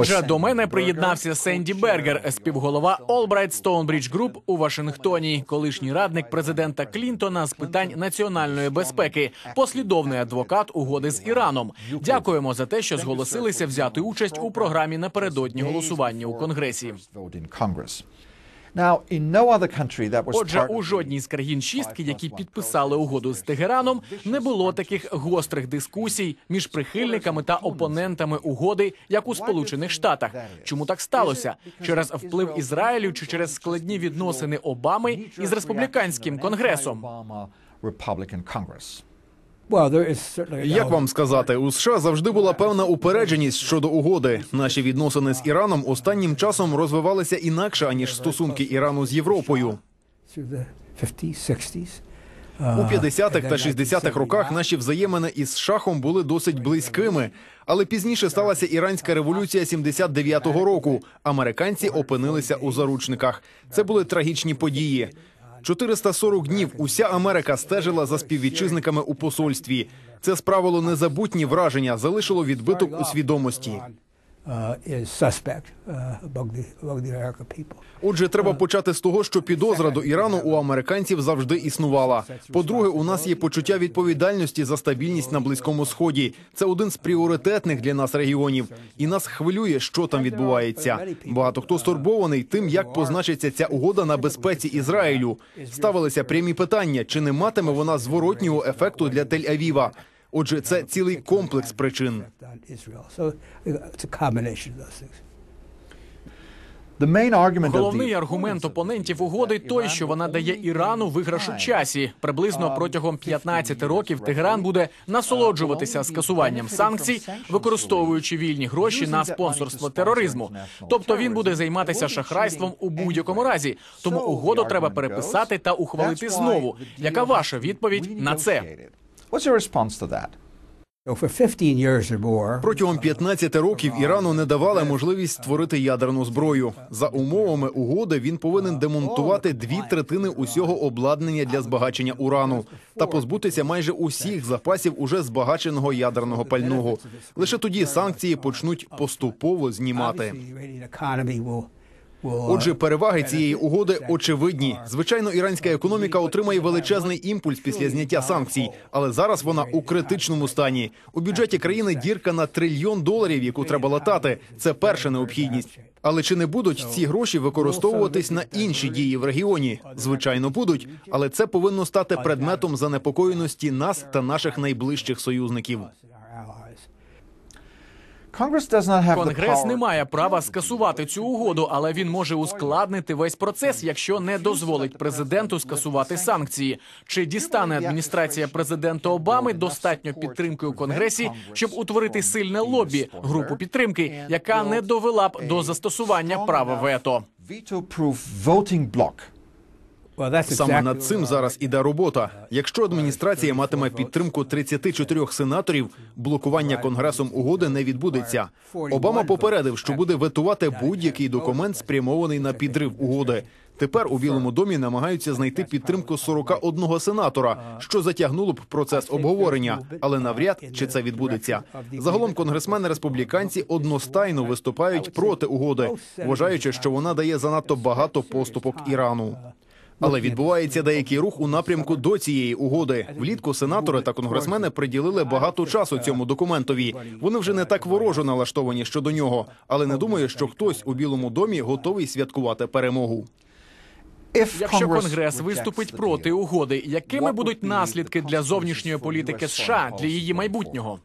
Отже, до мене приєднався Сенді Бергер, співголова Albright Stonebridge Group у Вашингтоні, колишній радник президента Клінтона з питань національної безпеки, послідовний адвокат угоди з Іраном. Дякуємо за те, що зголосилися взяти участь у програмі напередодні голосування у конгресі. Отже, у жодній з країн шістки, які підписали угоду з Тегераном, не було таких гострих дискусій між прихильниками та опонентами угоди, як у Сполучених Штатах. Чому так сталося? Через вплив Ізраїлю чи через складні відносини Обами із республіканським конгресом? Як вам сказати, у США завжди була певна упередженість щодо угоди. Наші відносини з Іраном останнім часом розвивалися інакше аніж стосунки Ірану з Європою. through the 50s, 60s. У 50-х та 60-х роках наші взаємини із шахом були досить близькими. Але пізніше сталася іранська революція 79-го року. Американці опинилися у заручниках. Це були трагічні події. 440 днів уся Америка стежила за співвітчизниками у посольстві. Це справило незабутні враження, залишило відбиток у свідомості. Uh, uh. Отже, треба почати з того, що підозра до Ірану у американців завжди існувала. По-друге, у нас є почуття відповідальності за стабільність на близькому сході. Це один з пріоритетних для нас регіонів, і нас хвилює, що там відбувається. Багато хто стурбований тим, як позначиться ця угода на безпеці Ізраїлю. Ставилися прямі питання, чи не матиме вона зворотнього ефекту для Тель-Авіва. Отже, це цілий комплекс причин. On Israel. So uh, it's a combination of those things. Головний аргумент опонентів угоди той, що вона дає Ірану виграш у часі. Приблизно протягом 15 років Тегеран буде насолоджуватися скасуванням санкцій, використовуючи вільні гроші на спонсорство тероризму. Тобто він буде займатися шахрайством у будь-якому разі. Тому угоду треба переписати та ухвалити знову. Яка ваша відповідь на це? What's your response to that? Протягом 15 років Ірану не давали можливість створити ядерну зброю. За умовами угоди він повинен демонтувати дві третини усього обладнання для збагачення урану та позбутися майже усіх запасів уже збагаченого ядерного пального. Лише тоді санкції почнуть поступово знімати. Отже, переваги цієї угоди очевидні. Звичайно, іранська економіка отримає величезний імпульс після зняття санкцій, але зараз вона у критичному стані. У бюджеті країни дірка на трильйон доларів, яку треба латати. Це перша необхідність. Але чи не будуть ці гроші використовуватись на інші дії в регіоні? Звичайно, будуть, але це повинно стати предметом занепокоєності нас та наших найближчих союзників. Конгрес не має права скасувати цю угоду, але він може ускладнити весь процес, якщо не дозволить президенту скасувати санкції. Чи дістане адміністрація президента Обами достатньо підтримки у конгресі, щоб утворити сильне лобі, групу підтримки, яка не довела б до застосування права вето? Саме над цим зараз іде робота. Якщо адміністрація матиме підтримку 34 сенаторів, блокування конгресом угоди не відбудеться. Обама попередив, що буде ветувати будь-який документ, спрямований на підрив угоди. Тепер у Білому домі намагаються знайти підтримку 41 сенатора, що затягнуло б процес обговорення, але навряд чи це відбудеться. Загалом конгресмени республіканці одностайно виступають проти угоди, вважаючи, що вона дає занадто багато поступок Ірану. Але відбувається деякий рух у напрямку до цієї угоди. Влітку сенатори та конгресмени приділили багато часу цьому документові. Вони вже не так ворожо налаштовані щодо нього, але не думаю, що хтось у Білому домі готовий святкувати перемогу. Якщо конгрес виступить проти угоди, якими будуть наслідки для зовнішньої політики США для її майбутнього?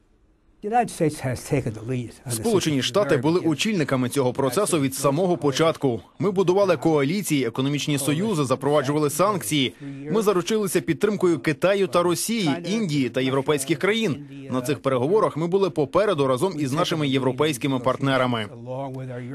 Сполучені Штати були очільниками цього процесу від самого початку. Ми будували коаліції, економічні союзи, запроваджували санкції. Ми заручилися підтримкою Китаю та Росії, Індії та європейських країн. На цих переговорах ми були попереду разом із нашими європейськими партнерами.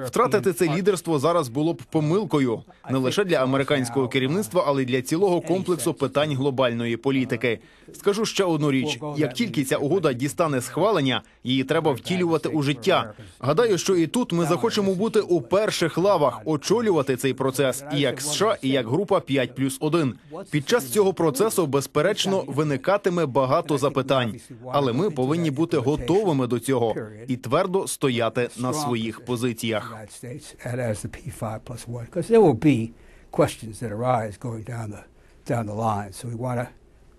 Втратити це лідерство зараз було б помилкою не лише для американського керівництва, але й для цілого комплексу питань глобальної політики. Скажу ще одну річ: як тільки ця угода дістане схвалення, Її треба втілювати у життя. Гадаю, що і тут ми захочемо бути у перших лавах, очолювати цей процес і як США, і як група 5 плюс 1. Під час цього процесу, безперечно, виникатиме багато запитань, але ми повинні бути готовими до цього і твердо стояти на своїх позиціях. United States and as the P5 plus one, because there will be questions that arise going down the down the line. So we want to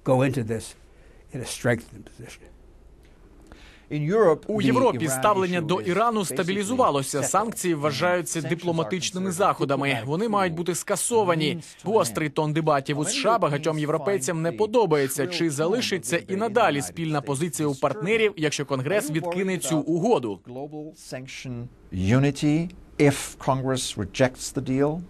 go into this in a strengthened position. У Європі ставлення до Ірану стабілізувалося. Санкції вважаються дипломатичними заходами. Вони мають бути скасовані. Гострий тон дебатів у США багатьом європейцям не подобається. Чи залишиться і надалі спільна позиція у партнерів, якщо Конгрес відкине цю угоду? Unity if Congress rejects the deal.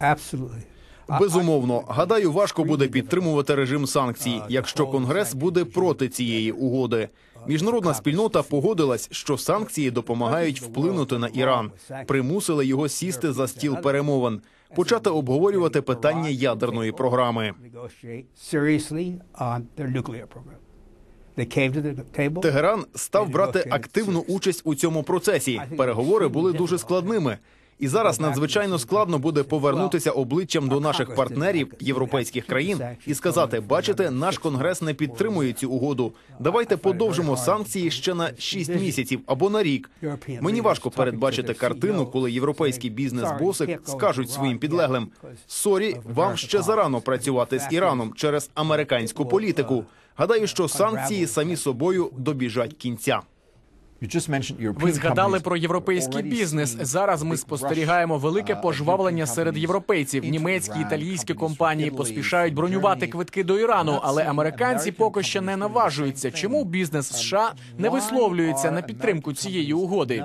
Absolutely. Безумовно, гадаю, важко буде підтримувати режим санкцій, якщо Конгрес буде проти цієї угоди. Міжнародна спільнота погодилась, що санкції допомагають вплинути на Іран, примусили його сісти за стіл перемовин, почати обговорювати питання ядерної програми. Table. Тегеран став брати активну участь у цьому процесі. Переговори були дуже складними. І зараз надзвичайно складно буде повернутися обличчям до наших партнерів європейських країн і сказати: бачите, наш конгрес не підтримує цю угоду. Давайте подовжимо санкції ще на 6 місяців або на рік. Мені важко передбачити картину, коли європейські бізнес-боси скажуть своїм підлеглим: сорі, вам ще зарано працювати з Іраном через американську політику. Гадаю, що санкції самі собою добіжать кінця. Ви згадали про європейський бізнес. Зараз ми спостерігаємо велике пожвавлення uh, серед європейців. Німецькі, італійські компанії поспішають бронювати квитки до Ірану, але американці поки що не наважуються. Чому бізнес США не висловлюється на підтримку цієї угоди?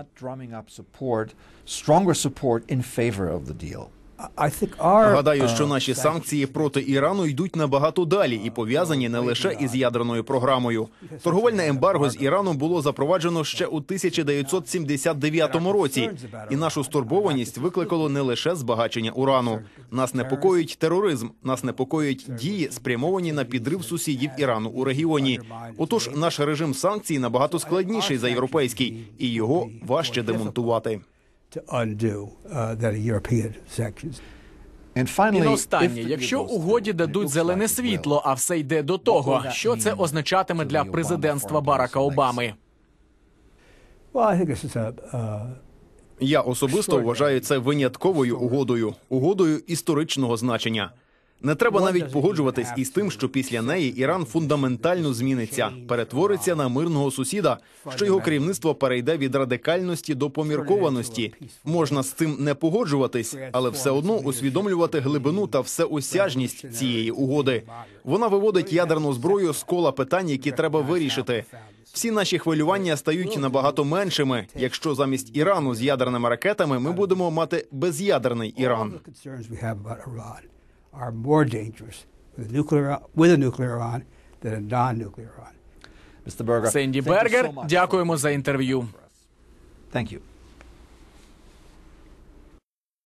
Гадаю, що наші санкції проти Ірану йдуть набагато далі і пов'язані не лише із ядерною програмою. Торговельне ембарго з Іраном було запроваджено ще у 1979 році, і нашу стурбованість викликало не лише збагачення урану. Нас непокоїть тероризм, нас непокоїть дії, спрямовані на підрив сусідів Ірану у регіоні. Отож, наш режим санкцій набагато складніший за європейський, і його важче демонтувати. To undo uh, that a European sanctions. And І finally, на if останнє, якщо угоді дадуть зелене like it will, світло, а все йде до того, що це означатиме для президентства Барака Обами? Uh, Я особисто вважаю це винятковою угодою, угодою історичного значення. Не треба навіть погоджуватись із тим, що після неї Іран фундаментально зміниться, перетвориться на мирного сусіда, що його керівництво перейде від радикальності до поміркованості. Можна з цим не погоджуватись, але все одно усвідомлювати глибину та всеосяжність цієї угоди. Вона виводить ядерну зброю з кола питань, які треба вирішити. Всі наші хвилювання стають набагато меншими, якщо замість Ірану з ядерними ракетами ми будемо мати без'ядерний Іран. the concerns we have about Iran are more dangerous with a nuclear with a nuclear Iran than a non-nuclear Iran. Mr. Berger, Сенді thank you so Бергер, much. дякуємо за інтерв'ю. Thank you.